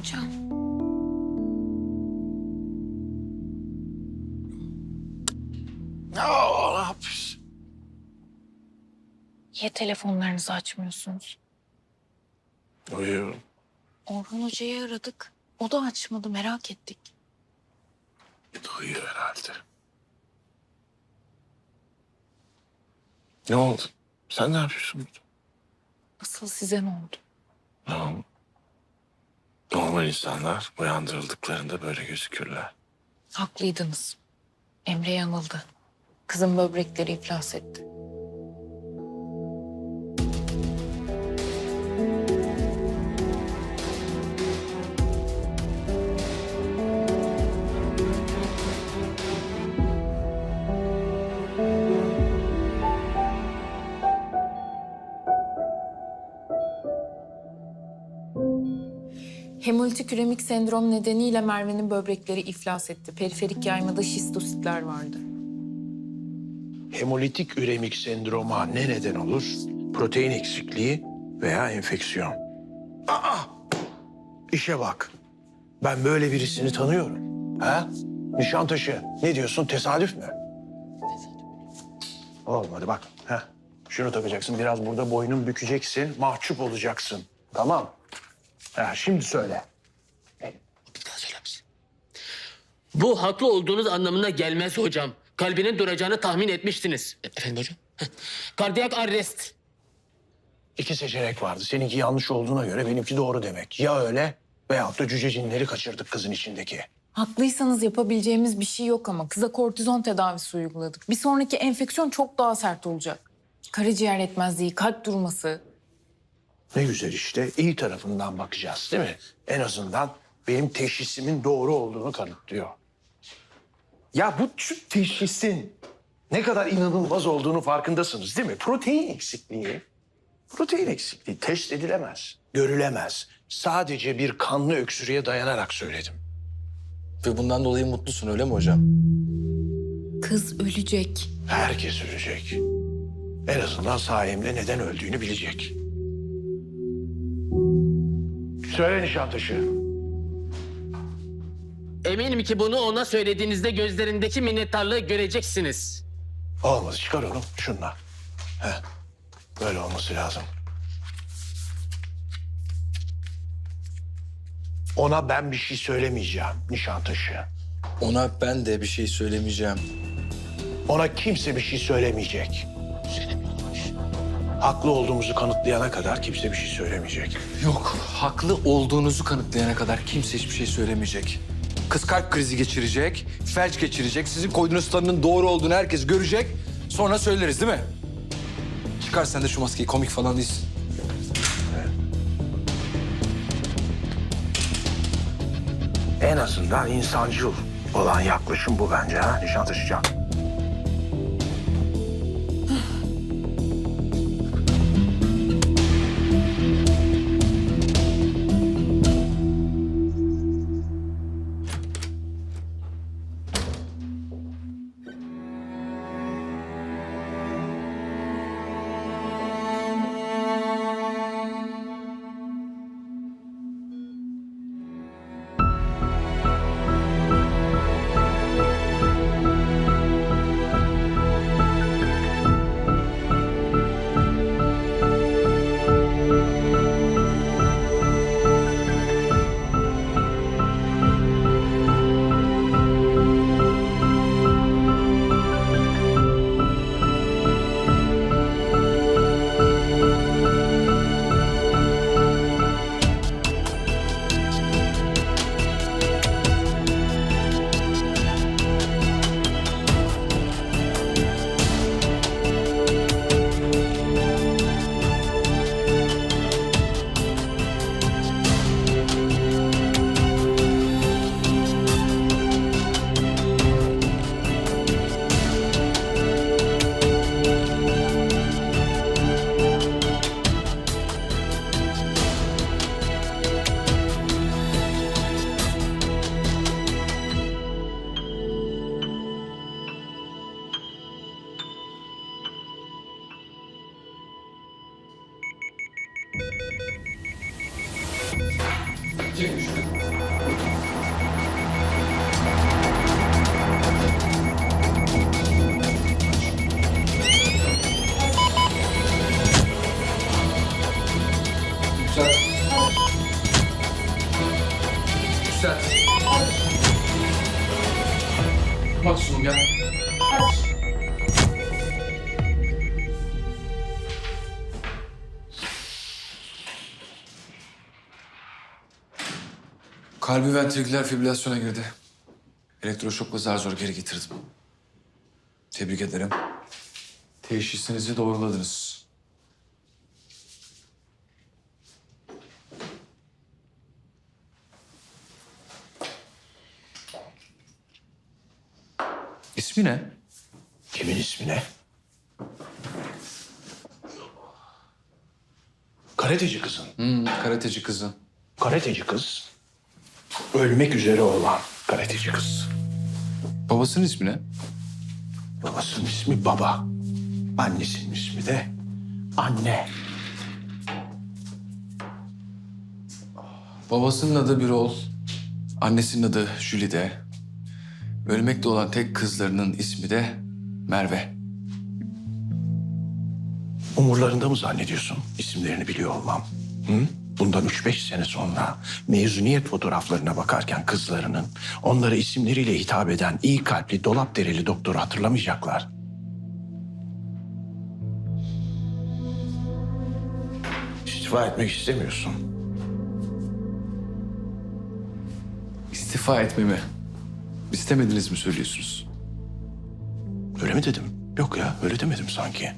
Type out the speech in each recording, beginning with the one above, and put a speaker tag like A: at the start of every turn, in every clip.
A: Hocam.
B: Aa, ne yapıyorsun?
A: Niye telefonlarınızı açmıyorsunuz?
B: Uyuyorum.
A: Orhun Hoca'yı aradık. O da açmadı merak ettik.
B: Uyuyor herhalde. Ne oldu? Sen ne yapıyorsun burada?
A: Asıl size ne oldu?
B: Ne oldu? Normal insanlar uyandırıldıklarında böyle gözükürler.
A: Haklıydınız. Emre yanıldı. Kızın böbrekleri iflas etti. Hemolitik üremik sendrom nedeniyle Merve'nin böbrekleri iflas etti. Periferik yaymada şistositler vardı.
C: Hemolitik üremik sendroma ne neden olur? Protein eksikliği veya enfeksiyon. Aa! İşe bak. Ben böyle birisini tanıyorum. Ha? Nişantaşı. Ne diyorsun? Tesadüf mü? Olmadı bak. Ha? Şunu takacaksın. Biraz burada boynun bükeceksin. Mahcup olacaksın. Tamam. Ha, şimdi söyle.
D: Bir daha söyler misin? Bu haklı olduğunuz anlamına gelmez hocam. Kalbinin duracağını tahmin etmiştiniz. E- Efendim hocam? Heh. Kardiyak arrest.
C: İki seçenek vardı. Seninki yanlış olduğuna göre benimki doğru demek. Ya öyle veyahut da cüce cinleri kaçırdık kızın içindeki.
A: Haklıysanız yapabileceğimiz bir şey yok ama kıza kortizon tedavisi uyguladık. Bir sonraki enfeksiyon çok daha sert olacak. Karaciğer yetmezliği, kalp durması.
C: Ne güzel işte. iyi tarafından bakacağız değil mi? En azından benim teşhisimin doğru olduğunu kanıtlıyor. Ya bu şu teşhisin ne kadar inanılmaz olduğunu farkındasınız değil mi? Protein eksikliği. Protein eksikliği test edilemez, görülemez. Sadece bir kanlı öksürüğe dayanarak söyledim.
E: Ve bundan dolayı mutlusun öyle mi hocam?
A: Kız ölecek.
C: Herkes ölecek. En azından sayemde neden öldüğünü bilecek. Söyle Nişantaşı.
D: Eminim ki bunu ona söylediğinizde gözlerindeki minnettarlığı göreceksiniz.
C: Olmaz çıkar onu şunla. Heh. Böyle olması lazım. Ona ben bir şey söylemeyeceğim Nişantaşı.
E: Ona ben de bir şey söylemeyeceğim.
C: Ona kimse bir şey söylemeyecek. Haklı olduğumuzu kanıtlayana kadar kimse bir şey söylemeyecek.
E: Yok, haklı olduğunuzu kanıtlayana kadar kimse hiçbir şey söylemeyecek. Kız kalp krizi geçirecek, felç geçirecek. Sizin koyduğunuz tanının doğru olduğunu herkes görecek. Sonra söyleriz değil mi? Çıkar sen de şu maskeyi, komik falan değilsin.
C: En azından insancıl olan yaklaşım bu bence ha Çekmiş.
E: Yükselt. Yükselt. Maksimum gel. Kalbi ventriküler fibrilasyona girdi. Elektroşokla zar zor geri getirdim. Tebrik ederim. Teşhisinizi doğruladınız. İsmi ne?
C: Kimin ismi ne? Karateci kızın.
E: Hmm, karateci kızı.
C: Karateci kız. Ölmek üzere olan karateci kız.
E: Babasının ismi ne?
C: Babasının ismi baba. Annesinin ismi de anne.
E: Babasının adı Birol. Annesinin adı Jülide. Ölmekte olan tek kızlarının ismi de Merve.
C: Umurlarında mı zannediyorsun isimlerini biliyor olmam? Hı? Bundan üç beş sene sonra mezuniyet fotoğraflarına bakarken kızlarının onlara isimleriyle hitap eden iyi kalpli dolap dereli doktoru hatırlamayacaklar. İstifa etmek istemiyorsun.
E: İstifa etmemi istemediniz mi söylüyorsunuz?
C: Öyle mi dedim? Yok ya öyle demedim sanki.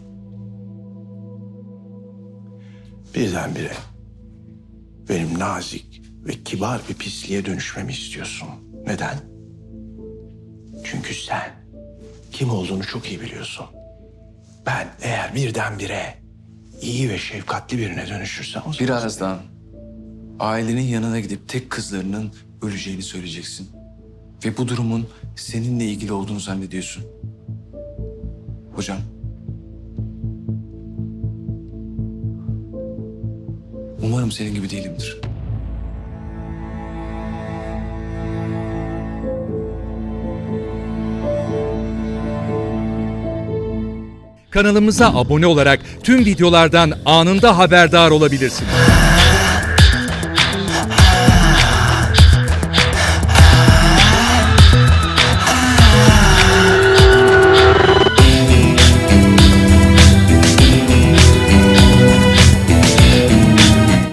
C: Birdenbire benim nazik ve kibar bir pisliğe dönüşmemi istiyorsun. Neden? Çünkü sen kim olduğunu çok iyi biliyorsun. Ben eğer birdenbire iyi ve şefkatli birine dönüşürsem...
E: Birazdan ailenin yanına gidip tek kızlarının öleceğini söyleyeceksin. Ve bu durumun seninle ilgili olduğunu zannediyorsun. Hocam. Umarım senin gibi değilimdir.
F: Kanalımıza abone olarak tüm videolardan anında haberdar olabilirsiniz.